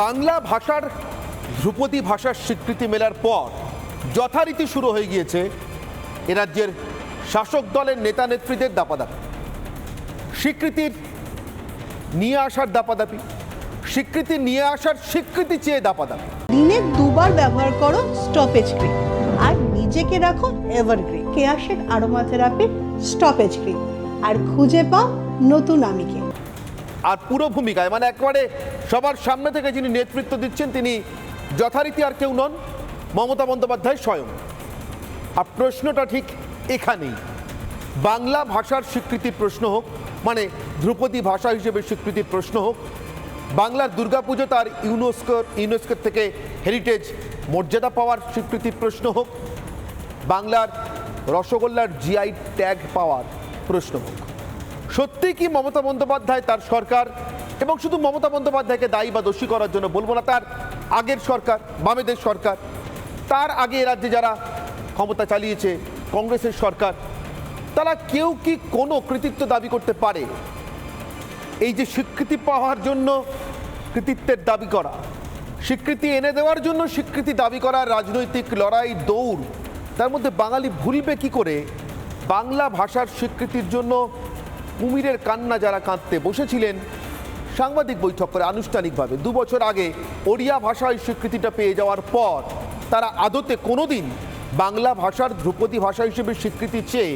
বাংলা ভাষার ধ্রুপদী ভাষার স্বীকৃতি মেলার পর যথারীতি শুরু হয়ে গিয়েছে এ রাজ্যের শাসক দলের নেতা নেত্রীদের দাপাদাপি। স্বীকৃতির নিয়ে আসার দাপাদাপি স্বীকৃতি নিয়ে আসার স্বীকৃতি চেয়ে দাপাদাপি। দিনে দুবার ব্যবহার করো স্টপেজ ক্রিম আর নিজেকে রাখো এভারগ্রিন কেয়াশেড আরোমা থেরাপির স্টপেজ ক্রিম আর খুঁজে পাও নতুন আমিকে। আর পুরো ভূমিকায় মানে একেবারে সবার সামনে থেকে যিনি নেতৃত্ব দিচ্ছেন, তিনি যথারীতি আর কেউ নন, মমতা বন্দ্যোপাধ্যায় স্বয়ং। আর প্রশ্নটা ঠিক এখানেই। বাংলা ভাষার স্বীকৃতির প্রশ্ন হোক মানে ধ্রুপদী ভাষা হিসেবে স্বীকৃতির প্রশ্ন হোক, বাংলার দুর্গাপুজো তার ইউনেস্কোর ইউনেস্কোর থেকে হেরিটেজ মর্যাদা পাওয়ার স্বীকৃতির প্রশ্ন হোক, বাংলার রসগোল্লার জিআই ট্যাগ পাওয়ার প্রশ্ন হোক। সত্যি কি মমতা বন্দ্যোপাধ্যায় তার সরকার এবং শুধু মমতা বন্দ্যোপাধ্যায়কে দায়ী বা দোষী করার জন্য বলব না, তার আগের সরকার, বামেদের সরকার, তার আগে রাজ্যে যারা ক্ষমতা চালিয়েছে, কংগ্রেসের সরকার, তারা কেউ কি কোনো কৃতিত্ব দাবি করতে পারে? এই যে স্বীকৃতি পাওয়ার জন্য কৃতিত্বের দাবি করা, স্বীকৃতি এনে দেওয়ার জন্য স্বীকৃতি দাবি করা রাজনৈতিক লড়াই দৌড়, তার মধ্যে বাঙালি ভুলবে কি করে? বাংলা ভাষার স্বীকৃতির জন্য কুমিরের কান্না যারা কাঁদতে বসেছিলেন সাংবাদিক বৈঠক করে আনুষ্ঠানিকভাবে। দু বছর আগে ওড়িয়া ভাষায় স্বীকৃতিটা পেয়ে যাওয়ার পর তারা আদতে কোনোদিন বাংলা ভাষার ধ্রুপদী ভাষা হিসেবে স্বীকৃতি চেয়ে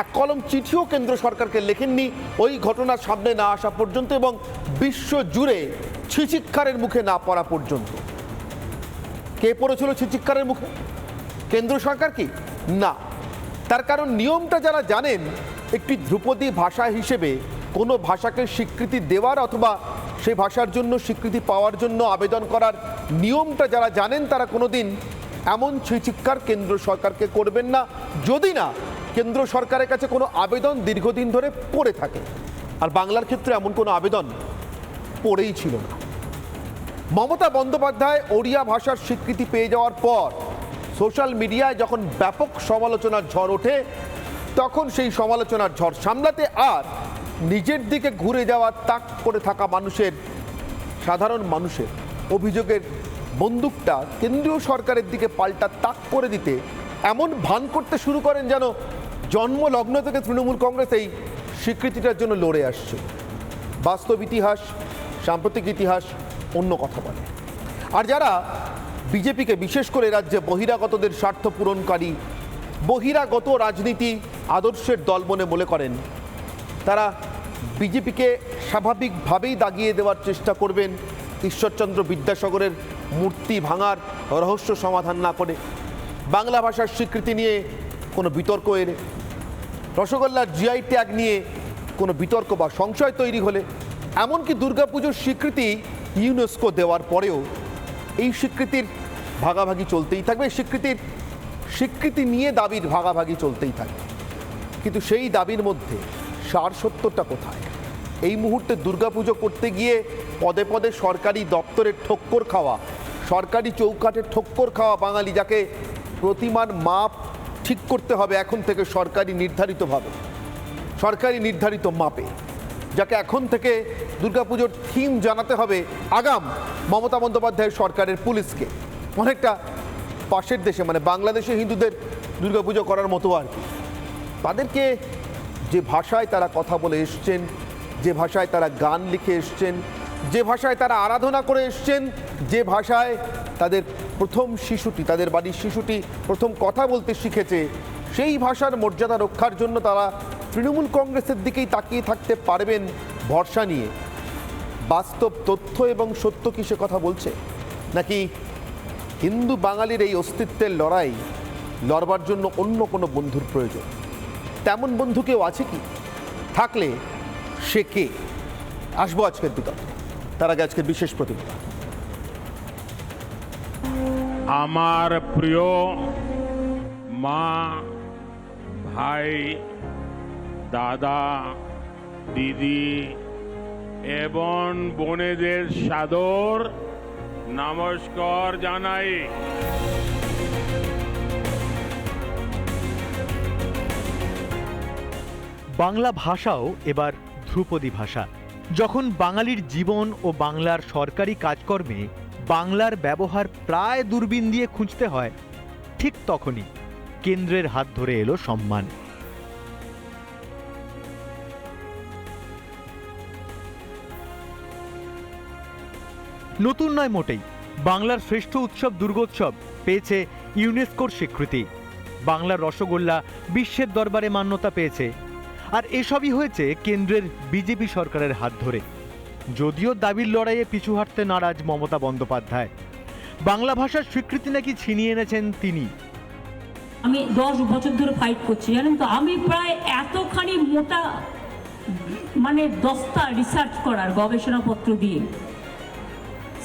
এক কলম চিঠিও কেন্দ্র সরকারকে লেখেননি। ওই ঘটনার সামনে না আসা পর্যন্ত এবং বিশ্ব জুড়ে ছিচিৎকারের মুখে না পড়া পর্যন্ত। কে পড়েছিল ছিচিৎকারের মুখে? কেন্দ্র সরকার কি? না। তার কারণ নিয়মটা যারা জানেন, একটি ধ্রুপদী ভাষা হিসেবে কোনো ভাষাকে স্বীকৃতি দেওয়ার অথবা সেই ভাষার জন্য স্বীকৃতি পাওয়ার জন্য আবেদন করার নিয়মটা যারা জানেন তারা কোনোদিন এমন ছিচিৎকার কেন্দ্র সরকারকে করবেন না। যদি না, কেন্দ্র সরকারের কাছে কোনো আবেদন দীর্ঘদিন ধরে পড়ে থাকে। আর বাংলার ক্ষেত্রে এমন কোনো আবেদন পড়েই ছিল না। মমতা বন্দ্যোপাধ্যায় ওড়িয়া ভাষার স্বীকৃতি পেয়ে যাওয়ার পর সোশ্যাল মিডিয়ায় যখন ব্যাপক সমালোচনার ঝড় ওঠে, তখন সেই সমালোচনার ঝড় সামলাতে আর নিজের দিকে ঘুরে যাওয়া, তাক করে থাকা মানুষের, সাধারণ মানুষের অভিযোগের বন্দুকটা কেন্দ্রীয় সরকারের দিকে পাল্টা তাক করে দিতে এমন ভান করতে শুরু করেন যেন জন্মলগ্ন থেকে তৃণমূল কংগ্রেস এই স্বীকৃতিটার জন্য লড়ে আসছে। বাস্তব ইতিহাস, সাম্প্রতিক ইতিহাস অন্য কথা বলে। আর যারা বিজেপিকে বিশেষ করে রাজ্যে বহিরাগতদের স্বার্থ পূরণকারী, বহিরাগত রাজনীতি আদর্শের দল মনে মনে করেন, তারা বিজেপিকে স্বাভাবিকভাবেই দাগিয়ে দেওয়ার চেষ্টা করবেন ঈশ্বরচন্দ্র বিদ্যাসাগরের মূর্তি ভাঙার রহস্য সমাধান না করে। বাংলা ভাষার স্বীকৃতি নিয়ে কোনো বিতর্ক এনে রসগোল্লার জিআই ট্যাগ নিয়ে কোনো বিতর্ক বা সংশয় তৈরি হলে, এমনকি দুর্গাপুজোর স্বীকৃতি ইউনেস্কো দেওয়ার পরেও এই স্বীকৃতির ভাগাভাগি চলতেই থাকবে স্বীকৃতির স্বীকৃতি নিয়ে দাবির ভাগাভাগি চলতেই থাকবে। কিন্তু সেই দাবির মধ্যে সার সত্যটা কোথায়? এই মুহূর্তে দুর্গাপুজো করতে গিয়ে পদে পদে সরকারি দপ্তরের ঠক্কর খাওয়া, সরকারি চৌকাঠে ঠক্কর খাওয়া বাঙালি যাকে প্রতিমার মাপ ঠিক করতে হবে এখন থেকে সরকারি নির্ধারিতভাবে। সরকারি নির্ধারিত মাপে, যাকে এখন থেকে দুর্গাপুজোর থিম জানাতে হবে আগাম মমতা বন্দ্যোপাধ্যায়ের সরকারের পুলিশকে। অনেকটা পাশের দেশে মানে বাংলাদেশে হিন্দুদের দুর্গাপুজো করার মতো আর কি। তাদেরকে যে ভাষায় তারা কথা বলে এসছেন, যে ভাষায় তারা গান লিখে এসছেন, যে ভাষায় তারা আরাধনা করে এসছেন, যে ভাষায় তাদের প্রথম শিশুটি, তাদের বাড়ির শিশুটি প্রথম কথা বলতে শিখেছে, সেই ভাষার মর্যাদা রক্ষার জন্য তারা তৃণমূল কংগ্রেসের দিকেই তাকিয়ে থাকতে পারবেন ভরসা নিয়ে। বাস্তব তথ্য এবং সত্য কি সে কথা বলছে? নাকি হিন্দু বাঙালির এই অস্তিত্বের লড়াই লড়বার জন্য অন্য কোনো বন্ধুর প্রয়োজন? তেমন বন্ধু কেউ আছে কি? থাকলে সে কে? আসব আজকের বিতর্কে তার আগে আজকের বিশেষ প্রতিবেদন। আমার প্রিয় মা, ভাই, দাদা, দিদি এবং বোনেদের সাদর নমস্কার জানাই। বাংলা ভাষাও এবার ধ্রুপদী ভাষা। যখন বাঙালির জীবন ও বাংলার সরকারি কাজকর্মে বাংলার ব্যবহার প্রায় দূরবীন দিয়ে খুঁজতে হয়, ঠিক তখনই কেন্দ্রের হাত ধরে এলো সম্মান। নতুন নয় মোটেই, বাংলার শ্রেষ্ঠ উৎসব দুর্গোৎসব পেয়েছে ইউনেস্কোর স্বীকৃতি। বাংলার রসগোল্লা বিশ্বের দরবারে মান্যতা পেয়েছে আর এসবই হয়েছে কেন্দ্রের বিজেপি সরকারের হাত ধরে। যদিও দাবির লড়াইয়ে পিছু হাঁটতে নারাজ মমতা বন্দ্যোপাধ্যায়। বাংলা ভাষার স্বীকৃতি নাকি ছিনিয়ে এনেছেন তিনি। আমি দশ বছর ধরে ফাইট করছি জানেন তো? আমি প্রায় এতখানি মোটা মানে দস্তা রিসার্চ করার গবেষণাপত্র দিয়ে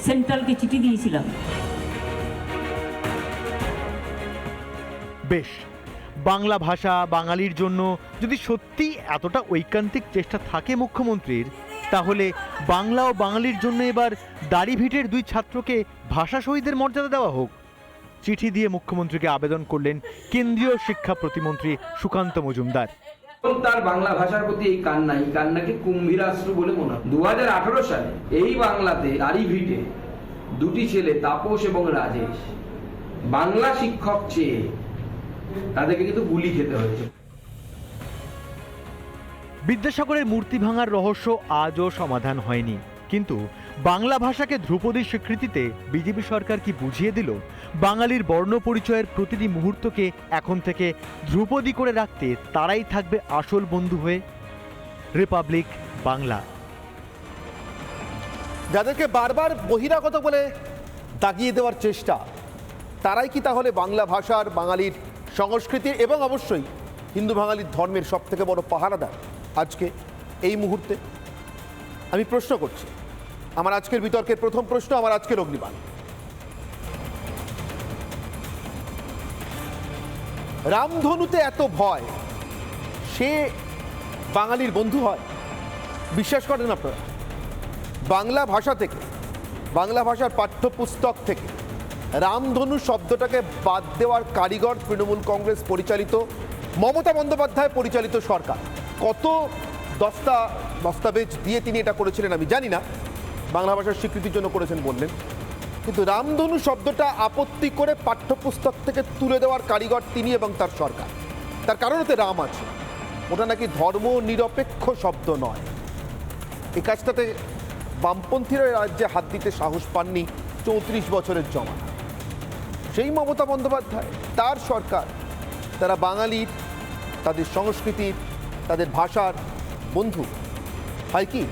সেন্ট্রালকে চিঠি দিয়েছিলাম। বেশ বাংলা ভাষা বাঙালির জন্য যদি সত্যি এতটা ঐকান্তিক চেষ্টা থাকে মুখ্যমন্ত্রীর, তাহলে বাংলা ও বাঙালির জন্য এবার দাড়িভিটের দুই ছাত্রকে ভাষা শহীদের মর্যাদা দেওয়া হোক। চিঠি দিয়ে মুখ্যমন্ত্রীকে আবেদন করলেন কেন্দ্রীয় শিক্ষা প্রতিমন্ত্রী সুকান্ত মজুমদার। তার বাংলা ভাষার প্রতি এই কান্না, এই কান্নাকে কুম্ভীরাশ্রু বলে মনে হয়। দু সালে এই বাংলাতে আরিভিটে দুটি ছেলে তাপস এবং রাজেশ। বাংলা শিক্ষক চেয়ে তাদেরকে কিন্তু গুলি খেতে হয়েছে। বিদ্যাসাগরের মূর্তি ভাঙার রহস্য আজও সমাধান হয়নি। কিন্তু বাংলা ভাষাকে ধ্রুপদী স্বীকৃতিতে বিজেপি সরকার কি বুঝিয়ে দিল? বাঙালির বর্ণ পরিচয়ের প্রতিটি মুহূর্তকে এখন থেকে ধ্রুপদী করে রাখতে তারাই থাকবে আসল বন্ধু হয়ে। রিপাবলিক বাংলা। যাদেরকে বারবার বহিরাগত বলে দাগিয়ে দেওয়ার চেষ্টা তারাই কি তাহলে বাংলা ভাষার বাঙালির সংস্কৃতি এবং অবশ্যই হিন্দু বাঙালির ধর্মের সব থেকে বড় পাহারাদার আজকে এই মুহূর্তে আমি প্রশ্ন করছি। আমার আজকের বিতর্কের প্রথম প্রশ্ন আমার আজকের অগ্নিবাণ। রামধনুতে এত ভয়, সে বাঙালির বন্ধু হয়? বিশ্বাস করেন আপনারা? বাংলা ভাষা থেকে, বাংলা ভাষার পাঠ্যপুস্তক থেকে রামধনু শব্দটাকে বাদ দেওয়ার কারিগর তৃণমূল কংগ্রেস পরিচালিত, মমতা বন্দ্যোপাধ্যায় পরিচালিত সরকার। কত দস্তা দস্তাবেজ দিয়ে তিনি এটা করেছিলেন আমি জানি না, বাংলা ভাষার স্বীকৃতির জন্য করেছেন বললেন। কিন্তু রামধনু শব্দটা আপত্তি করে পাঠ্যপুস্তক থেকে তুলে দেওয়ার কারিগর তিনি এবং তার সরকার। তার কারণ ওতে রাম আছে। ওটা নাকি ধর্ম নিরপেক্ষ শব্দ নয়। এই কাজটাতে বামপন্থীরা রাজ্যে হাত দিতে সাহস পাননি চৌত্রিশ বছরের জমা সেই মমতা বন্দ্যোপাধ্যায় তার সরকার। তারা বাঙালির তাদের সংস্কৃতির তাদের ভাষার বন্ধু। হয় কি?